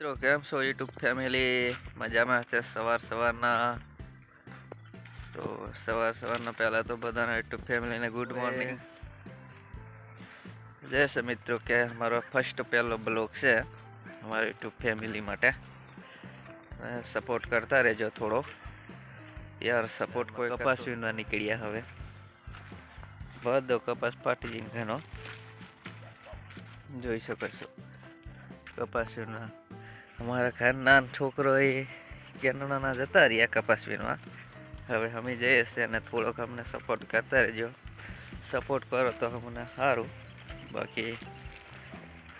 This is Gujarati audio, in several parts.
મિત્રો કેમ છો યુટ્યુબ ફેમિલી? મજામાં છે સવાર સવારના. તો સવાર સવારના પહેલાં તો બધાને યુટ્યુબ ફેમિલીને ગુડ મોર્નિંગ. જય છે મિત્રો કે મારો ફર્સ્ટ પહેલો બ્લોગ છે અમારા યુટ્યુબ ફેમિલી માટે. સપોર્ટ કરતા રહેજો થોડો. યાર સપોર્ટ કોઈ કપાસ વિનવા નીકળ્યા હવે. બધો કપાસ જઈને ઘણો જોઈ શકો છો. કપાસ વીણવા અમારા ઘરના છોકરો એ કેનડાના જતા રહ્યા કપાસવીનમાં હવે અમે જઈએ છીએ અને થોડોક અમને સપોર્ટ કરતા રહેજો. સપોર્ટ કરો તો અમને સારું. બાકી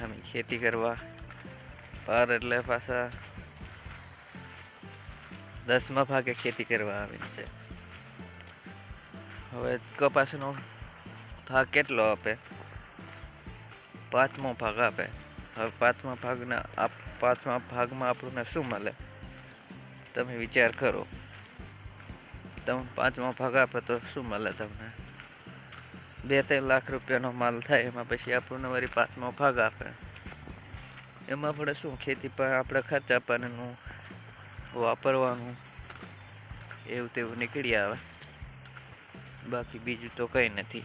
અમે ખેતી કરવા પાર એટલે પાછા દસમા ભાગે ખેતી કરવા આવીને છે હવે કપાસનો ભાગ કેટલો આપે? પાંચમો ભાગ આપે. હવે પાંચમા ભાગના આપ પાંચમા ભાગમાં આપણને શું મળે? તમે વિચાર કરો. તમે પાંચમા ભાગ આપે તો શું મળે તમને? બે ત્રણ લાખ રૂપિયાનો માલ થાય, એમાં પછી આપણને વળી પાંચમો ભાગ આપે. એમાં આપણે શું ખેતી પર આપણે ખર્ચા પાણીનું વાપરવાનું, એવું તેવું નીકળી આવે. બાકી બીજું તો કંઈ નથી.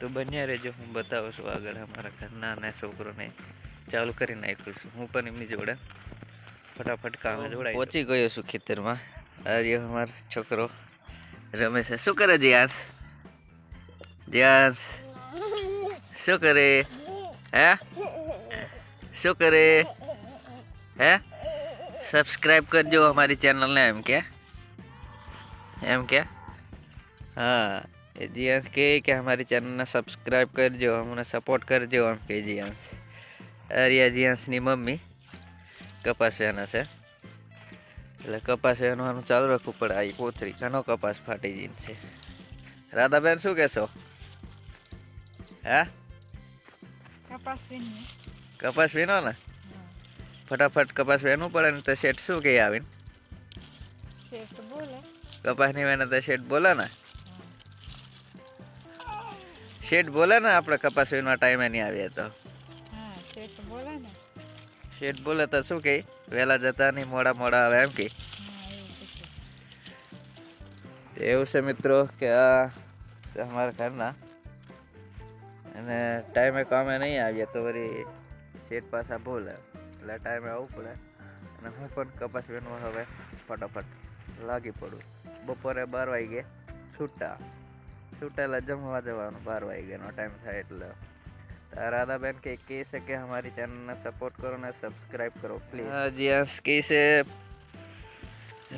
તો બન્યા રહેજો, હું બતાવું છું આગળ અમારા ઘરના અને છોકરોને. ચાલુ કરી નાખ્યું છું. હું પણ એમની જોડે ફટાફટ કામે જોડાય પહોંચી ગયો છું ખેતરમાં. આજે અમારો છોકરો રમે છે. શું કરે જ્યાસ જ્યાસ શું કરે? હે? શું કરે? હે? સબસ્ક્રાઈબ કરજો અમારી ચેનલને એમ કે. એમ કે? હા એ જીયાંશ કહે કે અમારી ચેનલને સબસ્ક્રાઈબ કરજો અમને સપોર્ટ કરજો એમ કે જીયાંશ અરિયા જીયાંશની મમ્મી. કપાસ વેના છે. એટલે કપાસ વેનવાનું ચાલુ રાખવું પડે આ કોથરી ઘણો કપાસ ફાટી જઈને છે. રાધાબેન શું કહેશો? હા? કપાસ કપાસ વીનો ને ફટાફટ કપાસ વેનું પડે ને તો શેઠ શું કહે આવીને? કપાસની વેને તો શેઠ બોલે ને? શેઠ બોલે ને આપણે કપાસ વીનવા ટાઈમે નહીં આવીએ તો? શેઠ બોલે ને? શેઠ બોલે તો શું કહે વહેલા જતા નહીં મોડા મોડા આવે એમ કે. એવું છે મિત્રો કે આ અમારા ઘરના. અને ટાઈમે કામે નહીં આવીએ તો વળી શેઠ પાછા બોલે. એટલે ટાઈમે આવવું પડે. અને હું પણ કપાસ વીણવા હવે ફટાફટ લાગી પડું. બપોરે બાર વાગે છૂટા. છૂટેલા જમવા જવાનું બાર વાગ્યાનો ટાઈમ થાય એટલે. રાધાબેન કે કહે છે કે અમારી ચેનલને સપોર્ટ કરો ને સબસ્ક્રાઈબ કરો પ્લીઝ જીયાસ કહે છે,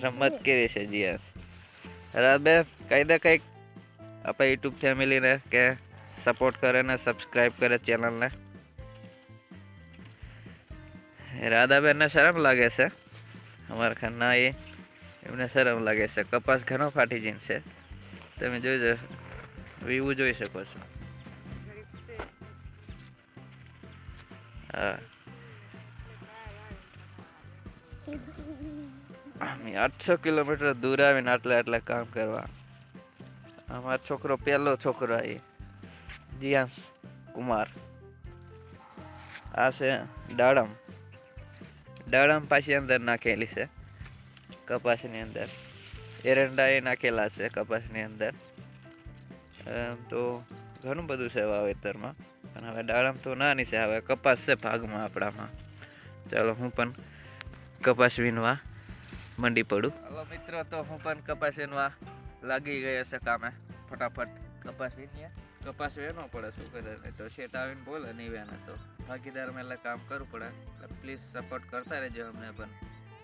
રમત કરી છે, જીયાસ. રાધાબેન, કંઈ દે કંઈક આપણે યુટ્યુબ ફેમિલીને કે સપોર્ટ કરે ને સબસ્ક્રાઇબ કરે ચેનલને રાધાબેનને શરમ લાગે છે, અમારા ખાના એ, એમને શરમ લાગે છે. કપાસ ઘણો ફાટી જઈને છે. તમે જોઈ જશો એવું જોઈ શકો છો. અમે આઠસો કિલોમીટર દૂર આવીને આટલા આટલા કામ કરવા. અમારો છોકરો, પહેલો છોકરો એ, જીયાંશ કુમાર. આ છે દાડમ. દાડમ પાછી અંદર નાખેલી છે, કપાસની અંદર. એરંડા એ નાખેલા છે, કપાસની અંદર. તો ઘણું બધું છે વાવેતરમાં. પણ હવે દાડમ તો નાની છે, હવે કપાસ છે ભાગમાં આપણામાં. ચાલો હું પણ કપાસ વીણવા મંડી પડું. હલો મિત્રો, તો હું પણ કપાસ વીણવા લાગી ગયો છે કામે. ફટાફટ કપાસ વીણીએ. કપાસ વેનો પડે શું કરે તો શેટ આવીને બોલે નહીં વેને તો. ભાગીદારમાં એટલે કામ કરવું પડે. એટલે પ્લીઝ સપોર્ટ કરતા રહેજો અમને પણ.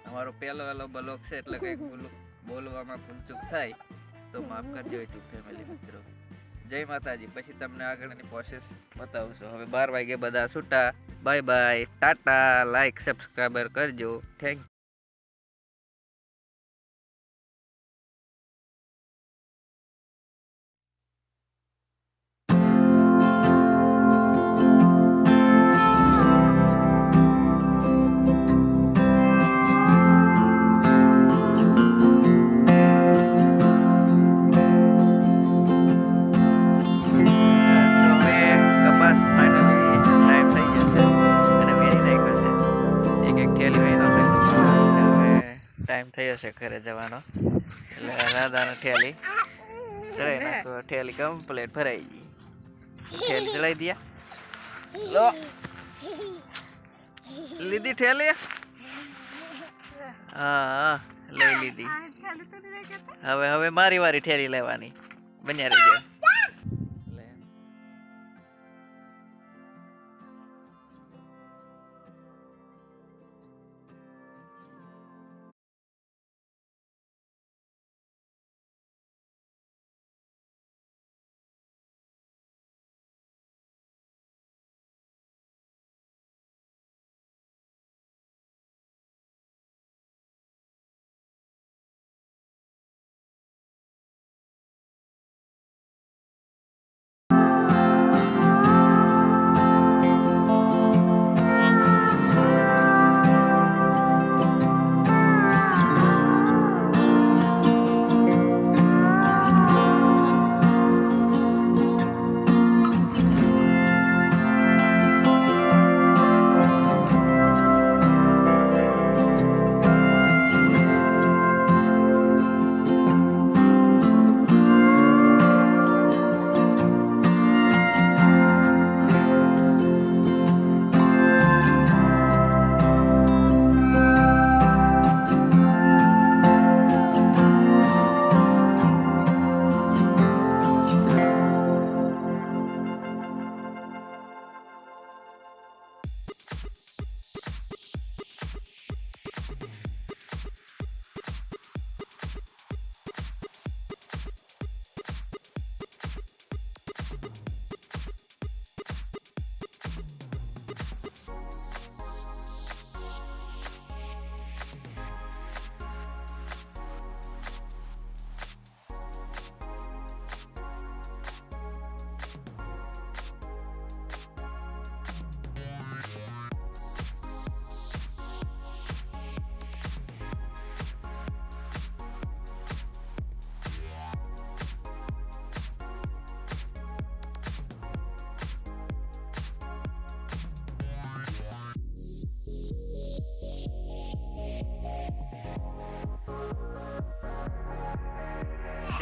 અમારો પહેલો વહેલો બ્લોક છે એટલે કંઈક બોલું બોલવામાં ભૂલચૂક થાય, તો માફ કરજો યુટ્યુબ ફેમિલી મિત્રો. જય માતાજી. પછી તમને આગળની પ્રોસેસ બતાવશું હવે બાર વાગે બધા છૂટા. Bye bye tata like subscriber કરજો થેન્ક છે ઘરે જવાનો. એટલે રાધાને ઠેલી ચડાવી નાખો ઠેલી કમ્પ્લીટ ભરાઈ ગઈ. ઠેલી ચડાવી દયા લો. લીધી ઠેલી હા લઈ લીધી. હવે હવે મારી વારી ઠેલી લેવાની. બન્યા રહી લે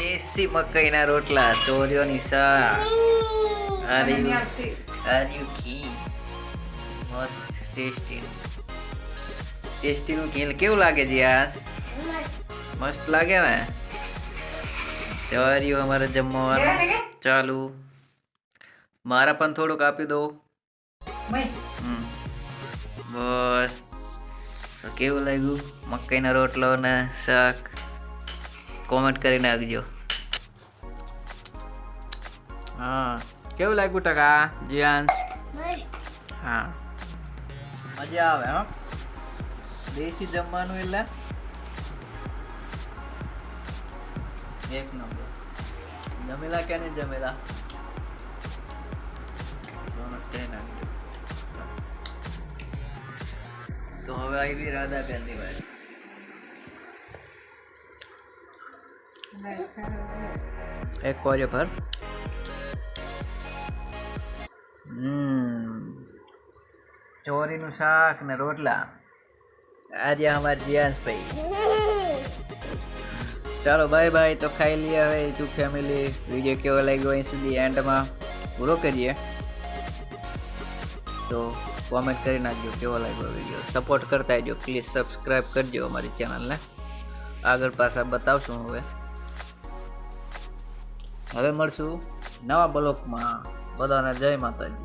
દેશી મકાઈના રોટલા ચોરીઓની શાક આર યુ ઘી. મસ્ત ટેસ્ટી. ટેસ્ટીનું ઘી. કેવું લાગે છે યાર મસ્ત લાગે ને? ચોરીઓ અમારે જમવાનું ચાલુ. મારા પણ થોડુંક આપી દો. બસ. કેવું લાગ્યું? મકાઈના રોટલો ને શાક? કોમેન્ટ કરી નાખજો. હા કેવું લાગ્યું ટકા જીયાન? હા. મજા આવે હા. દેશી જમવાનું એટલે? એક નંબર. જમેલા કે નહીં જમેલા? તો હવે આવી રાધા બેનની વારી. કોજો પર હમ ચોરીનું શાક ને રોટલા આજે અમારે જીયાંશભાઈ ચાલો બાય બાય તો ખાઈ લઈએ હવે તું ફેમિલી વીડિયો કેવો લાગ્યો અહીં સુધી એન્ડમાં પૂરો કરીએ તો કોમેન્ટ કરી નાખજો કેવો લાગ્યો વીડિયો સપોર્ટ કરતા આવજો પ્લીઝ સબસ્ક્રાઈબ કરજો અમારી ચેનલને આગળ પાછા બતાવશું હવે હવે મળશું નવા બ્લોકમાં. બધાને જય માતાજી.